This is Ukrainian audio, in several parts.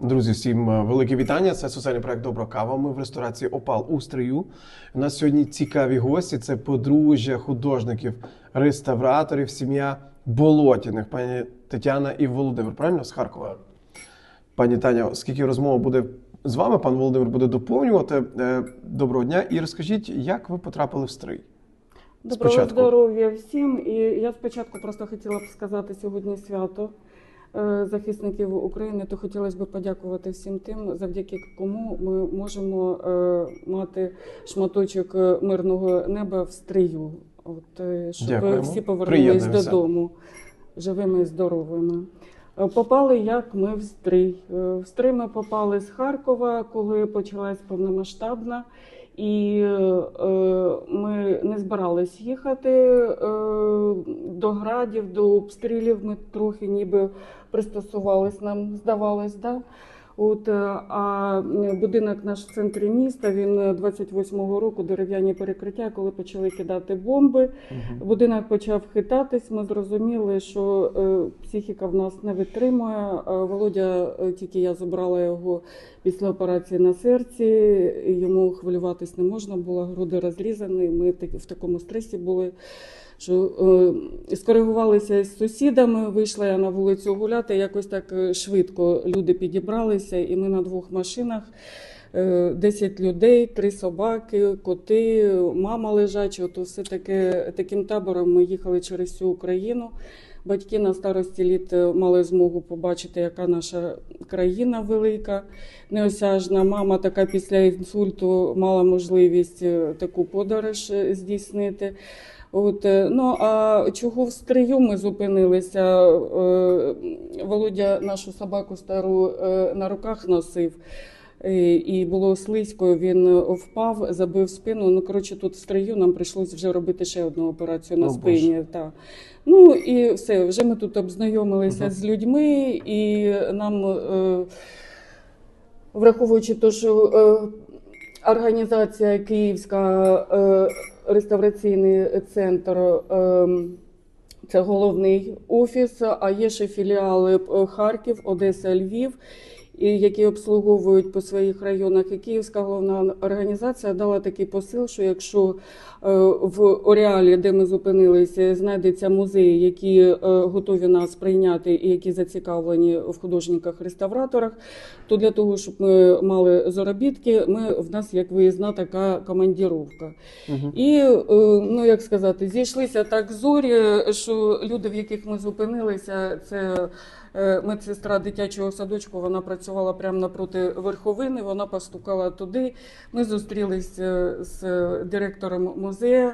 Друзі, всім е, велике вітання. Це соціальний проект Добра кава. Ми в ресторації Опал у Стрию. У нас сьогодні цікаві гості. Це подружжя художників, реставраторів, сім'я Болотіних, пані Тетяна і Володимир. Правильно з Харкова? Пані Таня, скільки розмова буде з вами, пан Володимир буде доповнювати. Е, Доброго дня і розкажіть, як ви потрапили в стрий? Доброго здоров'я всім. І я спочатку просто хотіла б сказати сьогодні свято захисників України, то хотілося б подякувати всім тим, завдяки кому ми можемо е, мати шматочок е, мирного неба в стрию. От, е, щоб Дякуємо. всі повернулись додому живими і здоровими. Е, Попали як ми в стрий. Е, В стрий ми попали з Харкова, коли почалась повномасштабна. І е, ми не збирались їхати е, до градів, до обстрілів. Ми трохи ніби пристосувались, нам здавалось, да? От, е, а будинок наш в центрі міста, він 28-го року дерев'яні перекриття, коли почали кидати бомби. Будинок почав хитатись. Ми зрозуміли, що е, психіка в нас не витримує. Е, Володя, е, тільки я забрала його після операції на серці. Йому хвилюватись не можна було, груди розрізані. Ми в такому стресі були. Що е, скоригувалися з сусідами, вийшла я на вулицю гуляти. Якось так е, швидко люди підібралися, і ми на двох машинах. е, 10 людей, три собаки, коти, мама лежача. Ото все таке таким табором ми їхали через всю Україну. Батьки на старості літ е, мали змогу побачити, яка наша країна велика, неосяжна. Мама така після інсульту мала можливість е, таку подорож е, здійснити. От, е, ну а чого в стрию ми зупинилися? Е, Володя нашу собаку стару е, на руках носив. І було слизько, він впав, забив спину. Ну, коротше, тут в стрию нам прийшлось вже робити ще одну операцію на О, спині. Та. Ну і все, вже ми тут обзнайомилися Мгм. з людьми, і нам, е, враховуючи те, що е, організація Київська е, реставраційний центр. е, це головний офіс, а є ще філіали е, Харків, Одеса, Львів, і які обслуговують по своїх районах. І Київська головна організація дала такий посил, що якщо е, в Оріалі, де ми зупинилися, знайдеться музеї, які е, готові нас прийняти і які зацікавлені в художниках-реставраторах, то для того, щоб ми мали заробітки, ми в нас як виїзна така командіровка. Мгм. І е, ну як сказати, зійшлися так зорі, що люди, в яких ми зупинилися, це медсестра дитячого садочку. Вона працювала прямо напроти верховини. Вона постукала туди. Ми зустрілися з директором музею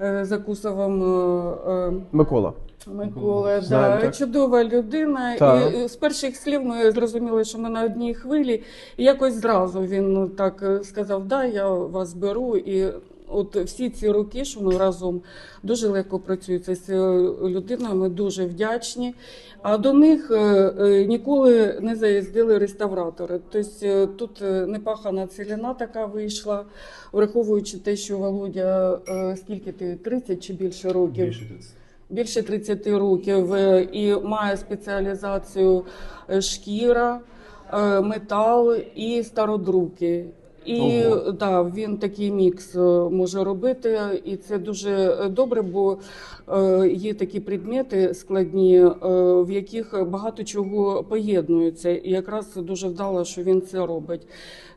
е, Закусовим. е, е, Микола. Микола, Знаємо, да, так. чудова людина. Так. І е, з перших слів ми зрозуміли, що ми на одній хвилі. І якось зразу він ну, так е, сказав: да, я вас беру. І от всі ці роки, що ми разом дуже легко працюємо з людиною, ми дуже вдячні. А до них е, е, ніколи не заїздили реставратори. Тобто е, тут непахана ціліна така вийшла, враховуючи те, що Володя, скільки ти 30 чи більше років? більше 30 років е, і має спеціалізацію шкіра, метал і стародруки. І Ого. да, він такий мікс е, може робити, і це дуже е, добре, бо е, є такі предмети складні, в яких багато чого поєднується. І якраз дуже вдало, що він це робить.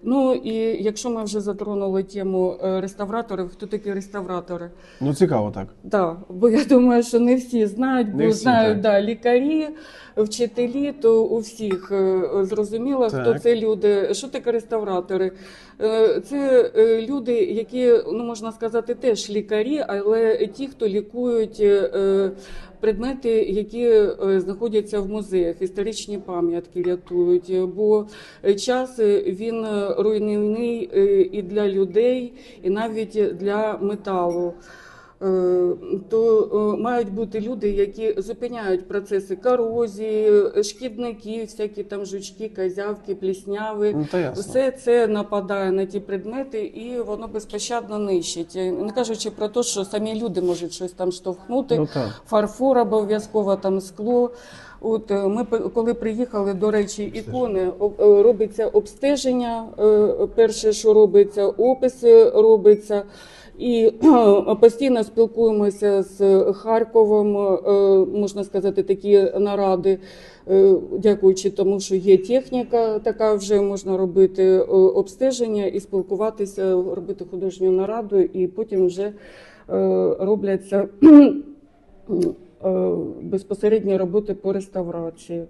Ну і якщо ми вже затронули тему реставраторів, хто такі реставратори? Ну цікаво так. Так, бо я думаю, що не всі знають, бо всі, знають так. да, лікарі, вчителі, то у всіх зрозуміло, хто це люди. Що таке реставратори? Е, Це е, люди, які, ну можна сказати, теж лікарі, але ті, хто лікують е, предмети, які знаходяться в музеях, історичні пам'ятки рятують. Бо час він руйнівний і для людей, і навіть для металу. Е, то е, мають бути люди, які зупиняють процеси корозії, шкідники, всякі там жучки, козявки, плісняви. Ну, ясно. Все це нападає на ті предмети, і воно безпощадно нищить. Не кажучи про те, що самі люди можуть щось там штовхнути. Ну так. Фарфор обов'язково, там скло. От е, ми коли приїхали, до речі, ікони об- робиться обстеження. Перше, що робиться, описи робиться. І постійно спілкуємося з Харковом, е, можна сказати, такі наради, е, дякуючи тому, що є техніка, така вже можна робити е, обстеження і спілкуватися, робити художню нараду, і потім вже е, робляться е, безпосередні роботи по реставрації.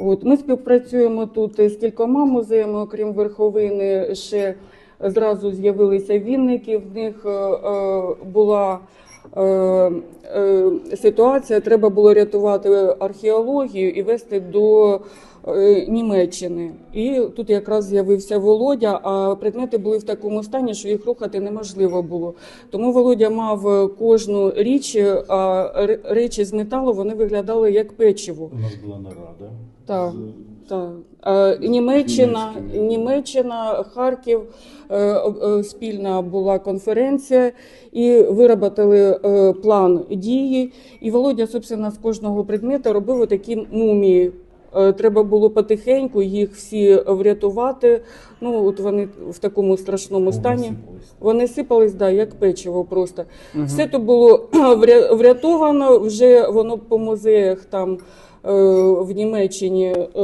От ми співпрацюємо тут з кількома музеями, окрім верховини, ще зразу з'явилися вінники. В них е, е, була е, ситуація, треба було рятувати археологію і вести до Німеччини. І тут якраз з'явився Володя, а предмети були в такому стані, що їх рухати неможливо було. Тому Володя мав кожну річ, а речі з металу вони виглядали як печиво. У нас була нарада. Так. Так. Е, Німеччина, Німеччина, Харків, е, е, спільна була конференція, і виробили план дії. І Володя, собственно, з кожного предмета робив такі мумії. Е, Треба було потихеньку їх всі врятувати. Ну, от вони в такому страшному стані. Вони сипались, да, як печиво просто. Все то було врятовано, вже воно по музеях там е, в Німеччині е,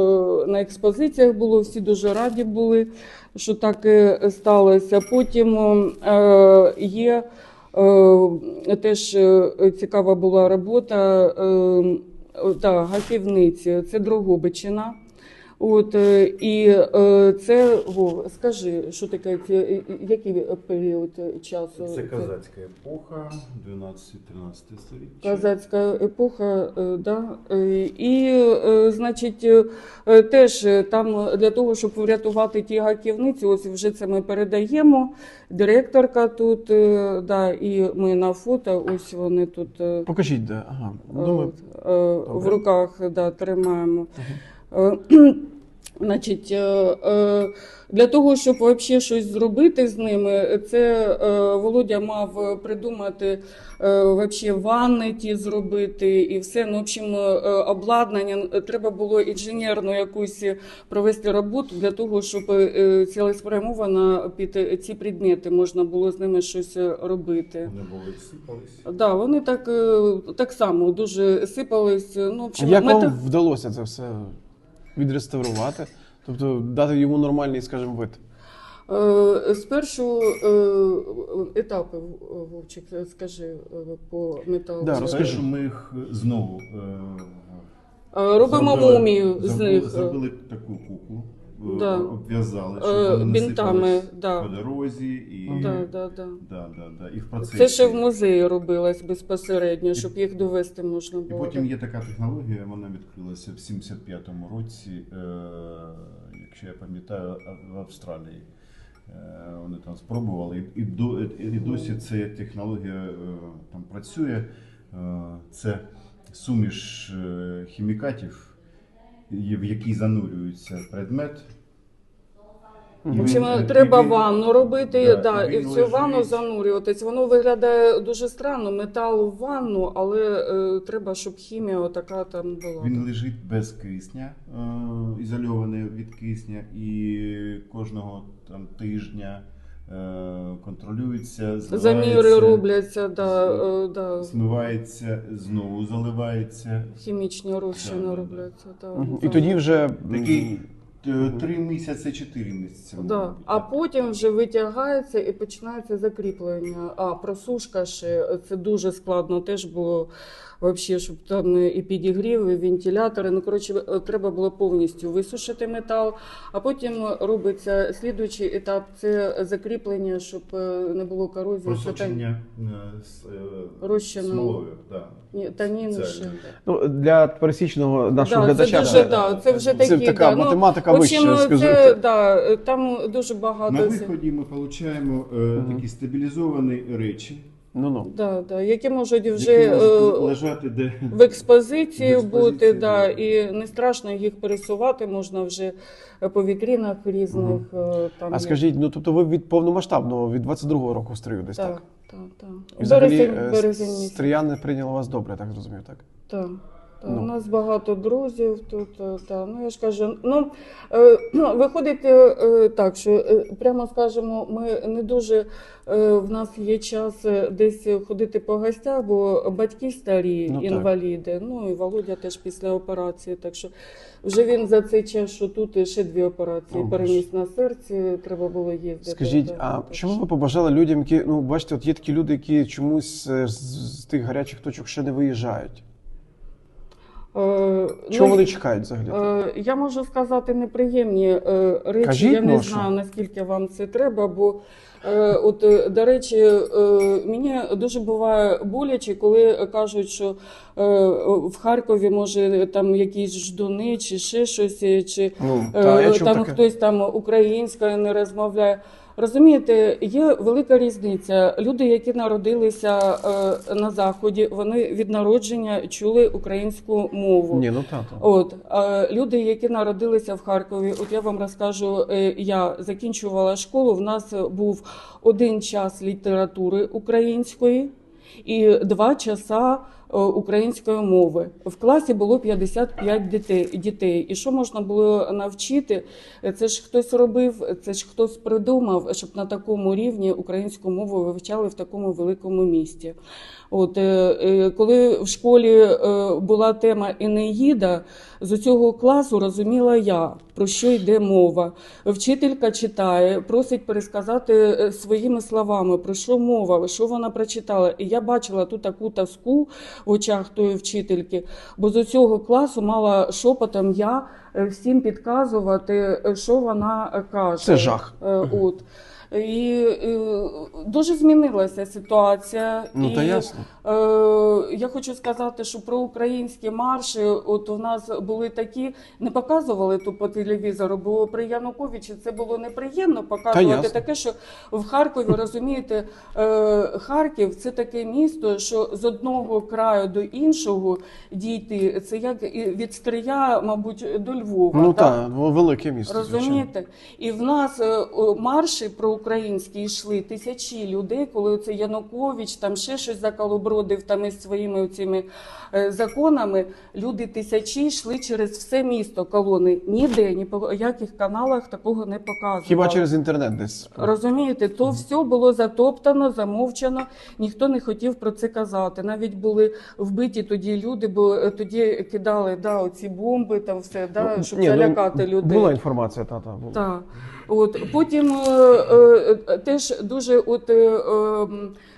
на експозиціях було, всі дуже раді були, що так і сталося. Потім є теж цікава була робота. Та, гаківниці, це Дрогобичина. От, е, і е, це, Вов, скажи, що таке, е, який період часу? Це казацька епоха, 12-13 століття. Казацька епоха, да. І, значить, теж там для того, щоб врятувати ті гаківниці, ось вже це ми передаємо. Директорка тут, да, і ми на фото, ось вони тут. Покажіть, де. Ага. Думаю, е, в руках да, тримаємо. Е, Значить, е, е, для того, щоб вообще щось зробити з ними, це е, Володя мав придумати вообще ванни ті зробити і все. Ну, в общем, обладнання треба було інженерну якусь провести роботу для того, щоб цілеспрямовано під ці предмети можна було з ними щось робити. Вони були сипались. Да, вони так, так само дуже сипались. Ну, в а як мета- вам вдалося це все відреставрувати? Тобто дати йому нормальний, скажімо, вид. Е, Спершу е, етапи, Вовчик, скажи е, по металу. Да, розкажи. ми їх знову Робимо зробили- мумію з них. Зробили таку куку, е, Да. обв'язали, Е, щоб вони бінтами, да. по дорозі. І, Да, да, да. Да, да, да. і в процесі. Це ще в музеї робилось безпосередньо, щоб їх довести можна І потім є така технологія, вона відкрилася в 75-му році, е, якщо я пам'ятаю, в Австралії. Е, Вони там спробували, і, до, і досі ця технологія е, там працює. Е, Це суміш е, хімікатів, в який занурюється предмет. В общем, він- треба він- ванну робити, Да, да, і в цю ванну занурюватись. Воно виглядає дуже странно, метал в ванну, але е, треба, щоб хімія така там була. Він лежить без кисня, е, ізольований від кисня, і кожного там тижня контролюється, Заміри робляться, да, е, да. смивається, знову заливається. хімічні розчини Да, да, да. робляться. Да. І тоді вже Такий е, три місяці, чотири місяці. Да. А потім вже витягається і починається закріплення. А просушка ще це дуже складно. Теж було вообще, щоб там і підігрів, і вентилятори. Ну коротше, треба було повністю висушити метал. А потім робиться слідуючий етап це закріплення, щоб е, не було корозії. Та- просочення з Розчину. смолою. Да. Ні, таніни ще. Ну, для пересічного нашого Да, глядача. це дуже, да, це вже це такі, така да, ну, математика в общем, вища, скажу. Це, да, там дуже багато. На виході ми отримуємо е, такі стабілізовані речі, Ну ну. Да, да, які можуть вже які можуть е, лежати де. в експозиції В бути, да, да. і не страшно їх пересувати, можна вже по вітрінах різних. Угу. Там А скажіть, ну тобто ви від повномасштабного, від 22-го року в стрію десь так? так, так, так. І взагалі Березень, е, березень стріяни прийняли вас добре, так зрозумів, так? Так, Та, Ну. У нас багато друзів тут. е, Та, ну я ж кажу, ну е, виходить е, е, так, що е, прямо скажемо, ми не дуже е, в нас є час е, десь ходити по гостях, бо батьки старі, Ну, так. інваліди. Ну і Володя теж після операції. Так що вже він за цей час, що тут ще дві операції О, переніс на серці, треба було їздити. Скажіть, Так, а так чому ви побажали людям, які ну бачите, от є такі люди, які чомусь е, з, з тих гарячих точок ще не виїжджають? Е, Чого ну, вони чекають взагалі? Е, Я можу сказати неприємні е, речі. Кажіть, я не ну, знаю наскільки вам це треба, бо от до речі, мені дуже буває боляче, коли кажуть, що в Харкові може там якісь ждуни чи ще щось, чи Ну, та, там таке. хтось там українською не розмовляє. Розумієте, є велика різниця. Люди, які народилися е, на заході, вони від народження чули українську мову. Ні, ну тато. От е, люди, які народилися в Харкові, от я вам розкажу, е, я закінчувала школу. В нас був один час літератури української і два часа української мови. В класі було 55 дітей. І що можна було навчити? Е, Це ж хтось робив, це ж хтось придумав, щоб на такому рівні українську мову вивчали в такому великому місті. От е, е, коли в школі е, була тема Енеїда, з цього класу розуміла я, про що йде мова. Вчителька читає, просить пересказати своїми словами, про що мова, що вона прочитала. І я бачила ту таку тоску в очах тої вчительки, бо з цього класу мала шепотом я всім підказувати, що вона каже. Це жах. От. І е, дуже змінилася ситуація. Ну і, та ясно. Е, я хочу сказати, що про українські марші, от у нас були такі, не показували тут по телевізору, бо при Януковичі це було неприємно показувати таке, що в Харкові розумієте, е, Харків це таке місто, що з одного краю до іншого дійти, це як і від Стрия, мабуть, до Львова. Ну так? так, велике місто. звичайно. І в нас е, о, марші проукраїнські йшли тисячі людей, коли це Янукович там ще щось заколобродив там із своїми цими законами. Люди тисячі йшли через все місто колони. Ніде, ні по яких каналах такого не показували. Хіба через інтернет десь? Розумієте, то все було затоптано, замовчано, ніхто не хотів про це казати. Навіть були вбиті тоді люди, бо е, тоді кидали да, оці бомби, там все, да, Ну, щоб ну, залякати людей. Була інформація, тата. Була. Так. От потім е, е, теж дуже от, е,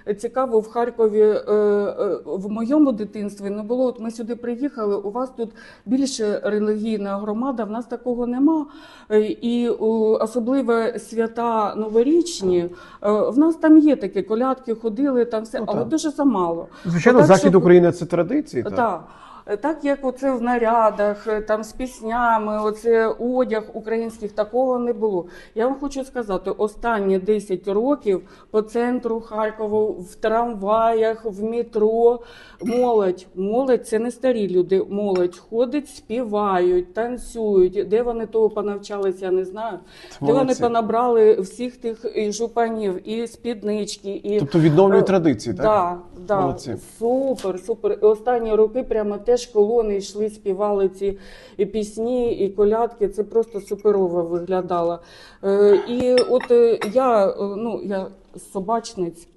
е, цікаво в Харкові е, е, в моєму дитинстві не було. От ми сюди приїхали. У вас тут більше релігійна громада, в нас такого нема. Е, І особливо свята новорічні. е, В нас там є такі колядки, ходили там все, Ну, але дуже замало. Звичайно, Отак, захід щоб- України це традиції. Так. Так. Так як оце в нарядах, е, там з піснями, оце одяг українських, такого не було. Я вам хочу сказати, останні 10 років по центру Харкова, в трамваях, в метро, молодь, молодь це не старі люди, молодь ходить, співають, танцюють. Де вони того понавчалися, я не знаю. Де вони понабрали всіх тих і жупанів, і спіднички, і Тобто відновлюють Е, традиції, так? Да, да. Молодці. Супер, супер. І останні роки прямо теж колони йшли, співали ці і пісні, і колядки. Це просто суперово виглядало. Е, і от е, я, е, ну, я собачниць,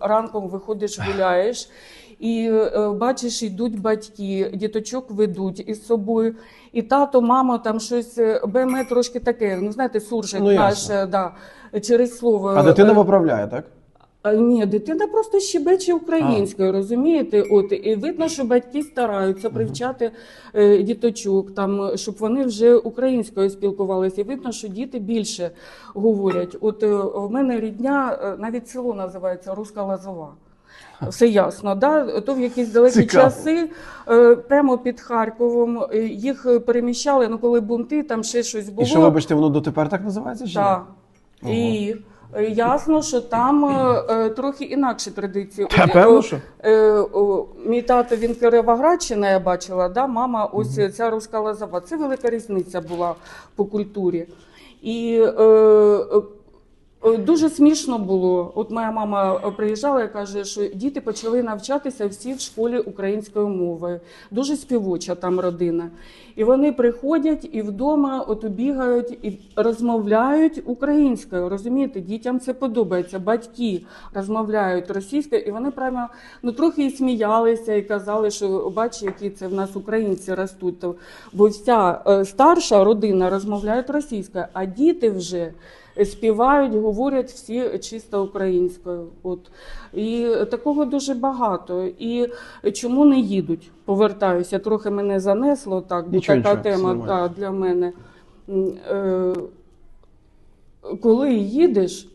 ранком виходиш, гуляєш. І бачиш, йдуть батьки, діточок ведуть із собою. І тато, мама там щось беме трошки таке. Ну знаєте, суржик Ну, наш, да, через слово. А дитина виправляє, так? А, Ні, дитина просто щебече українською, розумієте? От і видно, що батьки стараються привчати е, діточок, там щоб вони вже українською спілкувалися. І видно, що діти більше говорять. От е, в мене рідня, е, навіть село називається Руска Лазова. Все ясно, да? то в якісь далекі Цікаво. часи е, прямо під Харковом е, їх переміщали. Ну коли бунти, там ще щось було. І що, вибачте, воно дотепер так називається? Чи ні? Так. Ого. І ясно, що там е, е, трохи інакші традиції. Та певно, що. е, о, Мій тато він Грачина, я бачила, да? мама ось ця руська лозова. Це велика різниця була по культурі. І Е, Дуже смішно було. От моя мама е, приїжджала і каже, що діти почали навчатися всі в школі української мови. Дуже співоча там родина. І вони приходять і вдома от бігають і розмовляють українською. Розумієте, дітям це подобається. Батьки розмовляють російською, і вони прямо ну трохи і сміялися і казали, що бач, які це в нас українці ростуть. Бо вся е, старша родина розмовляє російською, а діти вже співають, говорять всі чисто українською. От і такого дуже багато. І чому не їдуть? Повертаюся, трохи мене занесло так, бо Нічого, така тема та, для мене. Е, коли їдеш,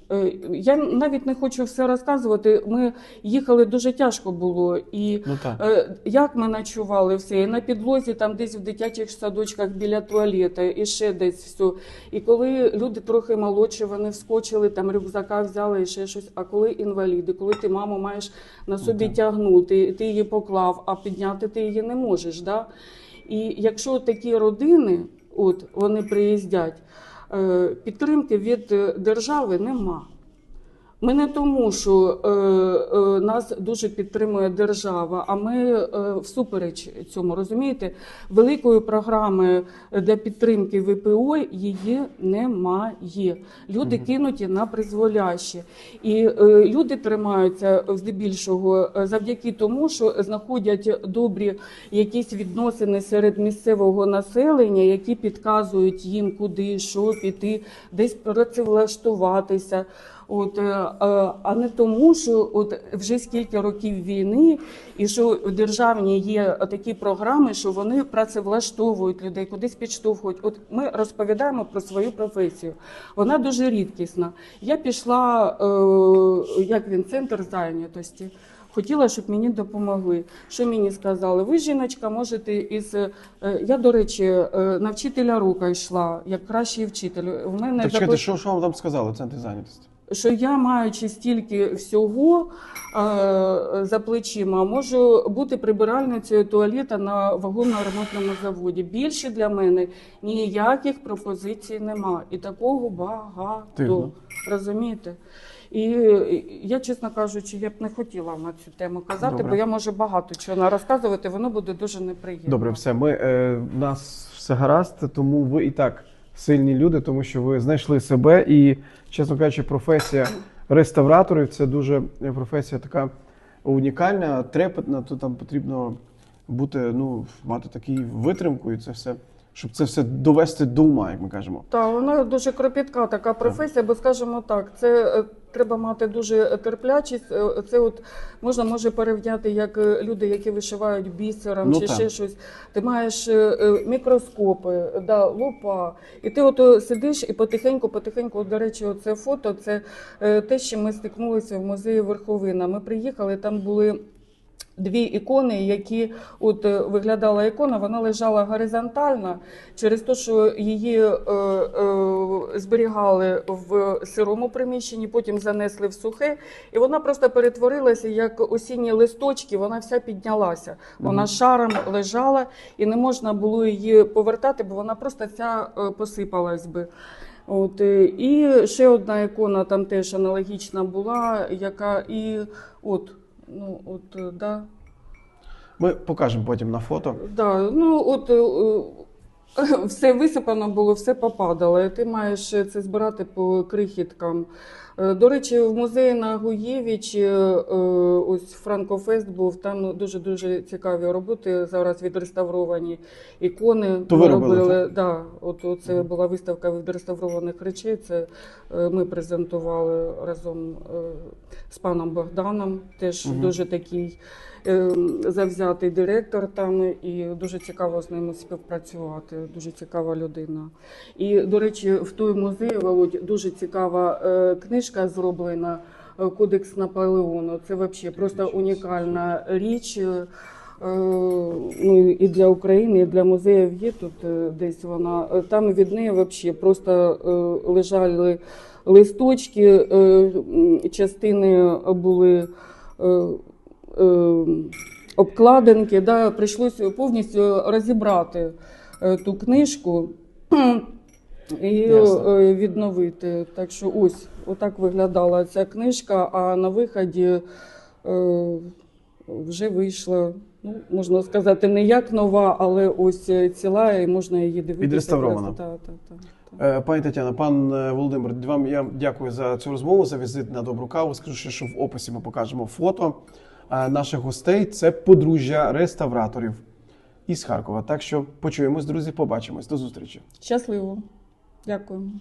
я навіть не хочу все розказувати. Ми їхали дуже тяжко було. І Ну. Е, Як ми ночували все, і на підлозі, там десь в дитячих садочках біля туалета, і ще десь все. І коли люди трохи молодші, вони вскочили, там рюкзака взяли і ще щось. А коли інваліди, коли ти маму маєш на собі так. тягнути, ти її поклав, а підняти ти її не можеш. Да? І якщо такі родини, от вони приїздять, е, підтримки від е, держави нема. Ми не тому, що е, е, нас дуже підтримує держава, а ми е, всупереч цьому розумієте, великої програми для підтримки ВПО її немає. Люди Мгм. кинуті на призволяще. І е, люди тримаються здебільшого е, завдяки тому, що знаходять добрі якісь відносини серед місцевого населення, які підказують їм, куди, що піти, десь працевлаштуватися. От, е, а не тому, що от вже скільки років війни, і що в державні є такі програми, що вони працевлаштовують людей, кудись підштовхують. От ми розповідаємо про свою професію. Вона дуже рідкісна. Я пішла, е, як він, центр зайнятості. Хотіла, щоб мені допомогли. Що мені сказали? Ви, жіночка, можете із. е, Я, до речі, на вчителя рука йшла, як кращий вчитель. В мене Так чекайте, що, що вам там сказали в центрі зайнятості? Що я, маючи стільки всього е, за плечима, можу бути прибиральницею туалета на вагонно-ремонтному заводі. Більше для мене ніяких пропозицій нема. І такого багато. Дивно. Розумієте? І я, чесно кажучи, я б не хотіла на цю тему казати, Добре. бо я можу багато чого розказувати, воно буде дуже неприємно. Добре, все. Ми е, в нас все гаразд, тому ви і так сильні люди, тому що ви знайшли себе. І, чесно кажучи, професія реставраторів це дуже е, професія така унікальна, трепетна. То там потрібно бути, ну, мати таку витримку, і це все, щоб це все довести до ума, як ми кажемо. Так, вона дуже кропітка така професія, бо скажімо так, це е, треба мати дуже терплячість. Е, Це от можна може порівняти як е, люди, які вишивають бісером Ну, чи так. ще щось. Ти маєш е, е, мікроскопи, да, лупа, і ти от е, сидиш і потихеньку, потихеньку, от, до речі, це фото, це е, те, чим ми стикнулися в музеї Верховина. Ми приїхали, там були. Дві ікони, які от е, виглядала ікона, вона лежала горизонтально через те, що її е, е, зберігали в сирому приміщенні, потім занесли в сухе, і вона просто перетворилася як осінні листочки. Вона вся піднялася. Вона шаром лежала, і не можна було її повертати, бо вона просто ця е, посипалась би. От, е, і ще одна ікона там теж аналогічна була, яка і от, ну, от, е, да, Ми покажемо потім на фото. Да, ну от е, е, все висипано було, все попадало. І ти маєш це збирати по крихіткам. Е, До речі, в музеї на Гуєвічі е, ось Франкофест був, там дуже дуже цікаві роботи. Зараз відреставровані ікони. То ви робили, робили. Да, от, це була виставка відреставрованих речей. Це е, ми презентували разом е, з паном Богданом. Теж Мгм. дуже такий е, завзятий директор там, і дуже цікаво з ними співпрацювати. Дуже цікава людина. І, до речі, в той музей, Володь, дуже цікава е, книжка зроблена. е, Кодекс Наполеону. Це взагалі просто унікальна річ. Е, Ну, і для України, і для музеїв є тут е, десь вона. Там від неї взагалі просто лежали листочки, частини були обкладинки. Да, прийшлося повністю розібрати ту книжку. і Ясно. е, відновити. Так що ось отак виглядала ця книжка, а на виході е, вже вийшла, ну, можна сказати, не як нова, але ось е, ціла, і можна її дивитися. Відреставрована. Так, так, так. Е, Пані Тетяна, пан е, Володимир, вам я дякую за цю розмову, за візит на добру каву. Скажу ще, що в описі ми покажемо фото е, наших гостей. Це подружжя реставраторів із Харкова. Так що почуємось, друзі, побачимось. До зустрічі. Щасливо. Дякую.